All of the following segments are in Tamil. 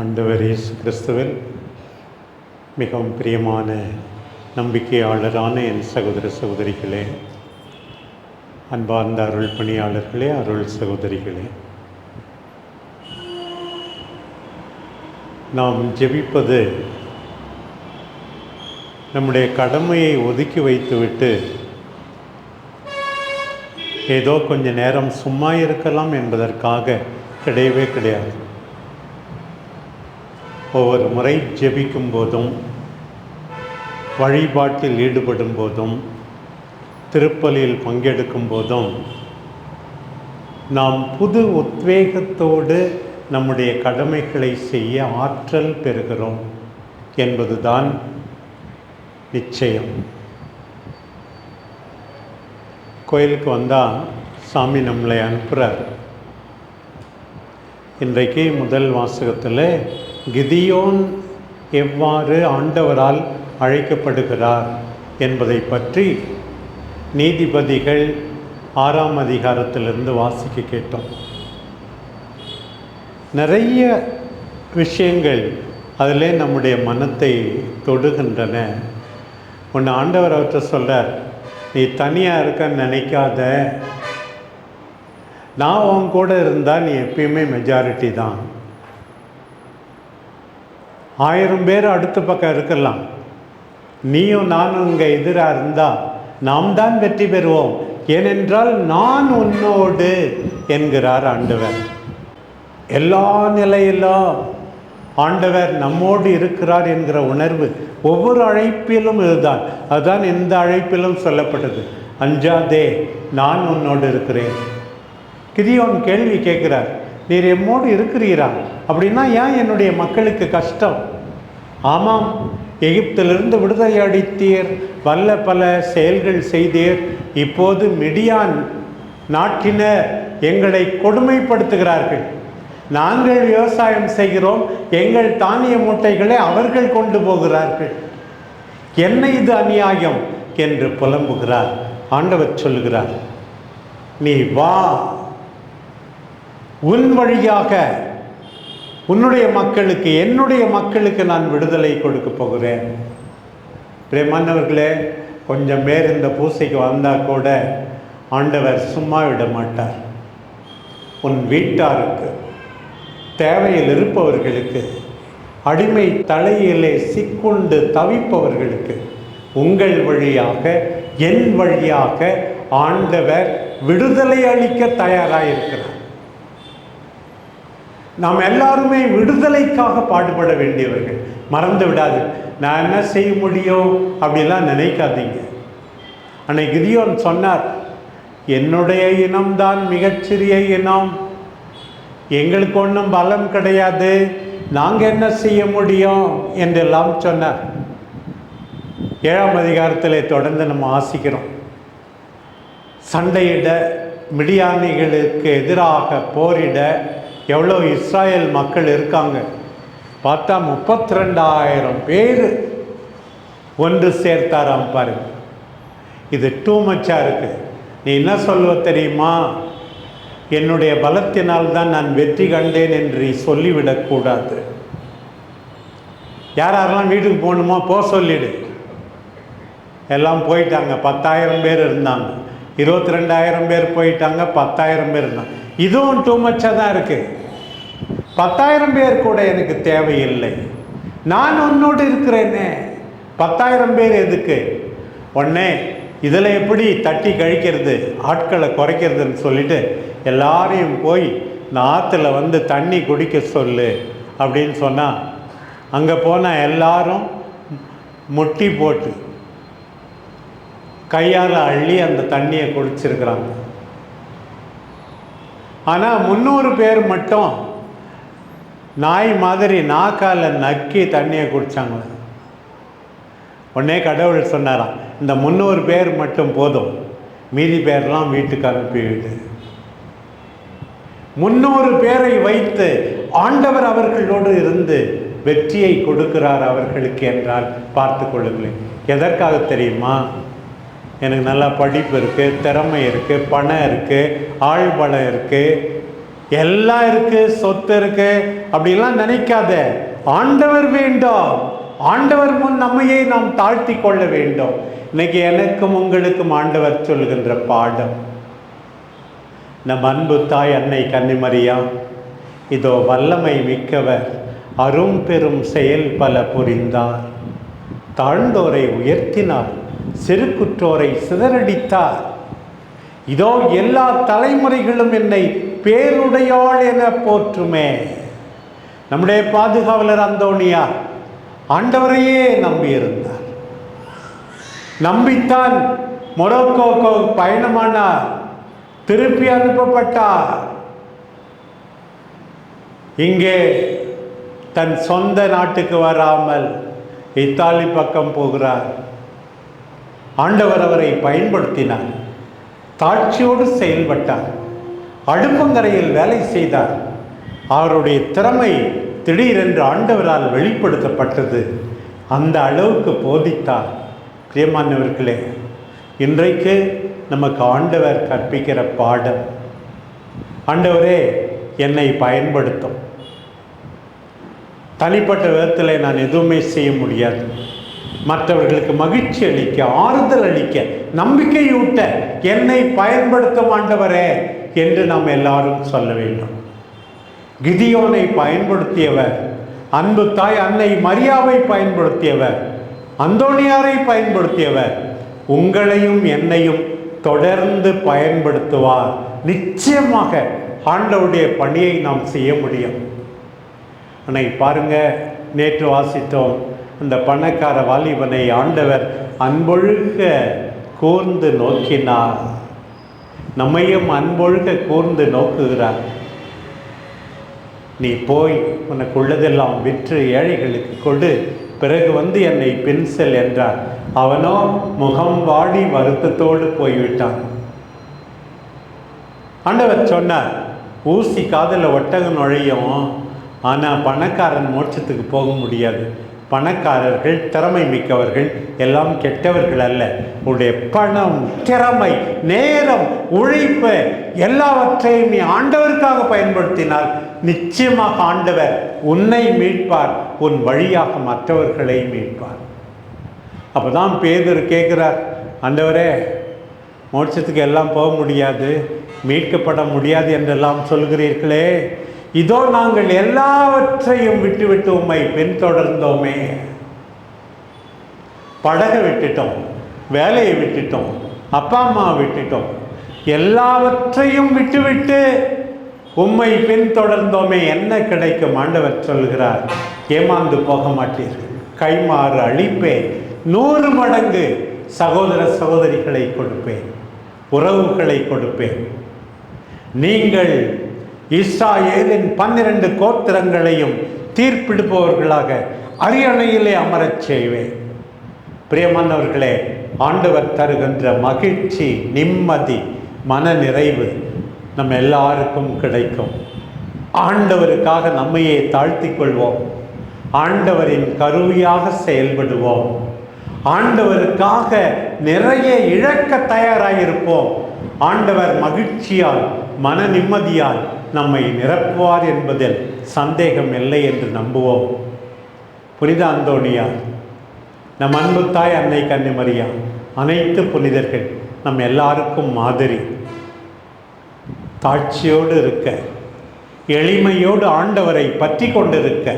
ஆண்டவர் இயேசு கிறிஸ்துவில் மிகவும் பிரியமான நம்பிக்கையாளரான என் சகோதர சகோதரிகளே அன்பார்ந்த அருள் பணியாளர்களே அருள் சகோதரிகளே. நாம் ஜெபிப்பது நம்முடைய கடமையை ஒதுக்கி வைத்துவிட்டு ஏதோ கொஞ்ச நேரம் சும்மா இருக்கலாம் என்பதற்காக கிடையவே கிடையாது. ஒவ்வொரு முறை ஜெபிக்கும் போதும் வழிபாட்டில் ஈடுபடும் போதும் திருப்பலியில் பங்கெடுக்கும் போதும் நாம் புது உத்வேகத்தோடு நம்முடைய கடமைகளை செய்ய ஆற்றல் பெறுகிறோம் என்பதுதான் நிச்சயம். கோயிலுக்கு வந்தால் சாமி நம்மளை அனுப்புகிறார் இன்றைக்கு முதல் வாசகத்தில் கிதியோன் எவ்வாறு ஆண்டவரால் அழைக்கப்படுகிறார் என்பதை பற்றி நீதிபதிகள் ஆறாம் அதிகாரத்திலிருந்து வாசிக்க கேட்டோம். நிறைய விஷயங்கள் அதிலே நம்முடைய மனத்தை தொடுகின்றன. ஒன்று ஆண்டவர் அவர்கிட்ட சொல்ல நீ தனியாக இருக்கன்னு நினைக்காத. நான் உன் கூட இருந்தால் நீ எப்பயுமே மெஜாரிட்டி தான். ஆயிரம் பேர் அடுத்த பக்கம் இருக்கலாம். நீயும் நானும் இங்கே எதிராக இருந்தால் நாம் தான் வெற்றி பெறுவோம். ஏனென்றால் நான் உன்னோடு என்கிறார் ஆண்டவர். எல்லா நிலையிலும் ஆண்டவர் நம்மோடு இருக்கிறார் என்கிற உணர்வு ஒவ்வொரு அழைப்பிலும் இதுதான். அதுதான் எந்த அழைப்பிலும் சொல்லப்பட்டது. அஞ்சாதே நான் உன்னோடு இருக்கிறேன். கிதியோன் கேள்வி கேட்கிறார் நீர் எம்மோடு இருக்கிறீரா? அப்படின்னா ஏன் என்னுடைய மக்களுக்கு கஷ்டம்? ஆமாம் எகிப்திலிருந்து விடுதலை அடித்தீர் வல்ல பல செயல்கள் செய்தீர். இப்போது மிடியான் நாட்டினர் எங்களை கொடுமைப்படுத்துகிறார்கள். நாங்கள் விவசாயம் செய்கிறோம் எங்கள் தானிய மூட்டைகளை அவர்கள் கொண்டு போகிறார்கள். என்ன இது அநியாயம் என்று புலம்புகிறார். ஆண்டவர் சொல்லுகிறார் நீ வா உன் வழியாக உன்னுடைய மக்களுக்கு என்னுடைய மக்களுக்கு நான் விடுதலை கொடுக்க போகிறேன். பிரேமானவர்களே கொஞ்சம் பேர் இந்த பூசைக்கு வந்தால் கூட ஆண்டவர் சும்மா விட மாட்டார். உன் வீட்டாருக்கு தேவையில் இருப்பவர்களுக்கு அடிமை தலையிலே சிக்குண்டு தவிப்பவர்களுக்கு உங்கள் வழியாக என் வழியாக ஆண்டவர் விடுதலை அளிக்க தயாராக நாம் எல்லாருமே விடுதலைக்காக பாடுபட வேண்டியவர்கள். மறந்து விடாது. நான் என்ன செய்ய முடியும் அப்படிலாம் நினைக்காதீங்க. அன்னைக்கு கிதியோன் சொன்னார் என்னுடைய இனம்தான் மிகச்சிறிய இனம். எங்களுக்கு ஒன்றும் பலம் கிடையாது. நாங்கள் என்ன செய்ய முடியும்? என்றெல்லாம் சொன்னார். ஏழாம் அதிகாரத்தில் தொடர்ந்து நம்ம ஆசிக்கிறோம் சண்டையிட மிடியானிகளுக்கு எதிராக போரிட எவ்வளோ இஸ்ராயல் மக்கள் இருக்காங்க? பார்த்தா முப்பத்தி ரெண்டாயிரம் பேர் ஒன்று சேர்த்தாராம் பாரு இது டூ மச்சாக இருக்குது நீ என்ன சொல்லுவ தெரியுமா? என்னுடைய பலத்தினால் தான் நான் வெற்றி கண்டேன் என்று சொல்லிவிடக்கூடாது யார் யாரெல்லாம் வீட்டுக்கு போகணுமோ போ சொல்லிடு. எல்லாம் போயிட்டாங்க. பத்தாயிரம் பேர் இருந்தாங்க. இருபத்தி ரெண்டாயிரம் பேர் போயிட்டாங்க. பத்தாயிரம் பேர் இருந்தாங்க. இதுவும் டூ மச்சாக தான் இருக்குது பத்தாயிரம் பேர் கூட எனக்கு தேவையில்லை. நான் உன்னோடு இருக்கிறேனே. பத்தாயிரம் பேர் எதுக்கு? உடனே இதில் எப்படி தட்டி கழிக்கிறது ஆட்களை குறைக்கிறதுன்னு சொல்லிட்டு எல்லாரையும் போய் இந்த ஆற்றுல வந்து தண்ணி குடிக்க சொல்லு அப்படின்னு சொன்னால் அங்கே போனால் எல்லாரும் முட்டி போட்டு கையால் அள்ளி அந்த தண்ணியை குடிச்சிருக்கிறாங்க. ஆனால் முந்நூறு பேர் மட்டும் நாய் மாதிரி நாக்கால் நக்கி தண்ணியை குடித்தாங்க உடனே கடவுள் சொன்னாராம் இந்த முந்நூறு பேர் மட்டும் போதும் மீதி பேர்லாம் வீட்டுக்கு அனுப்பிவிடு முன்னூறு பேரை வைத்து ஆண்டவர் அவர்களோடு இருந்து வெற்றியை கொடுக்கிறார் அவர்களுக்கு என்றால் பார்த்து கொள்ளுங்களேன். எதற்காக தெரியுமா? எனக்கு நல்லா படிப்பு இருக்குது திறமை இருக்குது பணம் இருக்குது ஆள் பலம் இருக்குது எல்லாம் இருக்குது சொத்து இருக்குது அப்படிலாம் நினைக்காத. ஆண்டவர் வேண்டும். ஆண்டவர் முன் நம்மையே நாம் தாழ்த்தி கொள்ள வேண்டும். இன்னைக்கு எனக்கும் உங்களுக்கும் ஆண்டவர் சொல்கின்ற பாடம். நம் அன்பு தாய் அன்னை கன்னிமரியா இதோ வல்லமை மிக்கவர் அரும் பெரும் செயல் பல புரிந்தார். தாழ்ந்தோரை உயர்த்தினார். செருக்குற்றோரை சிதறடித்தார். இதோ எல்லா தலைமுறைகளும் என்னை பேருடையாள் என போற்றுமே. நம்முடைய பாதுகாவலர் அந்தோணியா ஆண்டவரையே நம்பியிருந்தார். நம்பித்தான் மொரோக்கோக்கோ பயணமானார். திருப்பி அனுப்பப்பட்டார். இங்கே தன் சொந்த நாட்டுக்கு வராமல் இத்தாலி பக்கம் போகிறார். ஆண்டவர் அவரை பயன்படுத்தினார். தாட்சியோடு செயல்பட்டார். அடுப்பங்கரையில் வேலை செய்தார். அவருடைய திறமை திடீரென்று ஆண்டவரால் வெளிப்படுத்தப்பட்டது. அந்த அளவுக்கு போதித்தார். பிரியமானவர்களே இன்றைக்கு நமக்கு ஆண்டவர் கற்பிக்கிற பாடம் ஆண்டவரே என்னை பயன்படுத்தும். தனிப்பட்ட விதத்தில் நான் எதுவுமே செய்ய முடியாது. மற்றவர்களுக்கு மகிழ்ச்சி அளிக்க ஆறுதல் அளிக்க நம்பிக்கையூட்ட என்னை பயன்படுத்த மாண்டவரே என்று நாம் எல்லாரும் சொல்ல வேண்டும். கிதியோனை பயன்படுத்தியவர் அன்பு தாய் அன்னை மரியாவை பயன்படுத்தியவர் அந்தோணியாரை பயன்படுத்தியவர் உங்களையும் என்னையும் தொடர்ந்து பயன்படுத்துவார். நிச்சயமாக ஆண்டவுடைய பணியை நாம் செய்ய முடியும். அன்னை பாருங்க நேற்று வாசித்தோம் அந்த பணக்கார வாலிபனை ஆண்டவர் அன்பொழுக கூர்ந்து நோக்கினார். நம்மையும் அன்பொழுக கூர்ந்து நோக்குகிறார். நீ போய் உனக்கு உள்ளதெல்லாம் விற்று ஏழைகளுக்கு கொடு. பிறகு வந்து என்னை பின் செல் என்றார். அவனோ முகம் வாடி வருத்தத்தோடு போய்விட்டான். ஆண்டவர் சொன்னார் ஊசி காதில் ஒட்டகம் நுழையும் ஆனால் பணக்காரன் மோட்சத்துக்கு போக முடியாது. பணக்காரர்கள் திறமை மிக்கவர்கள் எல்லாம் கெட்டவர்கள் அல்ல. உன்னுடைய பணம் திறமை நேரம் உழைப்பு எல்லாவற்றையும் நீ ஆண்டவருக்காக பயன்படுத்தினால் நிச்சயமாக ஆண்டவர் உன்னை மீட்பார் உன் வழியாக மற்றவர்களை மீட்பார். அப்பதான் பேதர் கேட்குறார் ஆண்டவரே மோட்சத்துக்கு எல்லாம் போக முடியாது மீட்கப்பட முடியாது என்றெல்லாம் சொல்கிறீர்களே. இதோ நாங்கள் எல்லாவற்றையும் விட்டுவிட்டு உம்மை பின்தொடர்ந்தோமே. படகை விட்டுட்டோம் வேலையை விட்டுட்டோம் அப்பா அம்மா விட்டுட்டோம். எல்லாவற்றையும் விட்டுவிட்டு உம்மை பின்தொடர்ந்தோமே என்ன கிடைக்கும்? ஆண்டவர் சொல்கிறார் ஏமாந்து போக மாட்டீர்கள். கைமாறு அழிப்பேன் நூறு மடங்கு சகோதர சகோதரிகளை கொடுப்பேன் உறவுகளை கொடுப்பேன். நீங்கள் இஸ்ராயேலின் பன்னிரண்டு கோத்திரங்களையும் தீர்ப்பிடுபவர்களாக அரியணையிலே அமரச் செய்வேன். பிரியமானவர்களே ஆண்டவர் தருகின்ற மகிழ்ச்சி நிம்மதி மன நிறைவு நம்ம எல்லாருக்கும் கிடைக்கும். ஆண்டவருக்காக நம்மையே தாழ்த்திக் கொள்வோம். ஆண்டவரின் கருவியாக செயல்படுவோம். ஆண்டவருக்காக நிறைய இழக்க தயாராயிருப்போம். ஆண்டவர் மகிழ்ச்சியால் மன நிம்மதியால் நம்மை நிரப்புவார் என்பதில் சந்தேகம் இல்லை என்று நம்புவோம். புனித அந்தோணியார் நம் அன்பு தாய் அன்னை கன்னிமரியா அனைத்து புனிதர்கள் நம் எல்லாருக்கும் மாதிரி. தாட்சியோடு இருக்க எளிமையோடு ஆண்டவரை பற்றி கொண்டிருக்க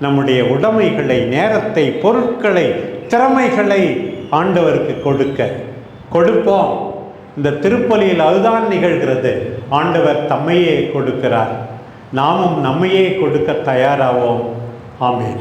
நம்முடைய உடைமைகளை நேரத்தை பொருட்களை திறமைகளை ஆண்டவருக்கு கொடுக்க கொடுப்போம். இந்த திருப்பலியில் அதுதான் நிகழ்கிறது. ஆண்டவர் தம்மையே கொடுக்கிறார். நாமும் நம்மையே கொடுக்க தயாராவோம். ஆமேன்.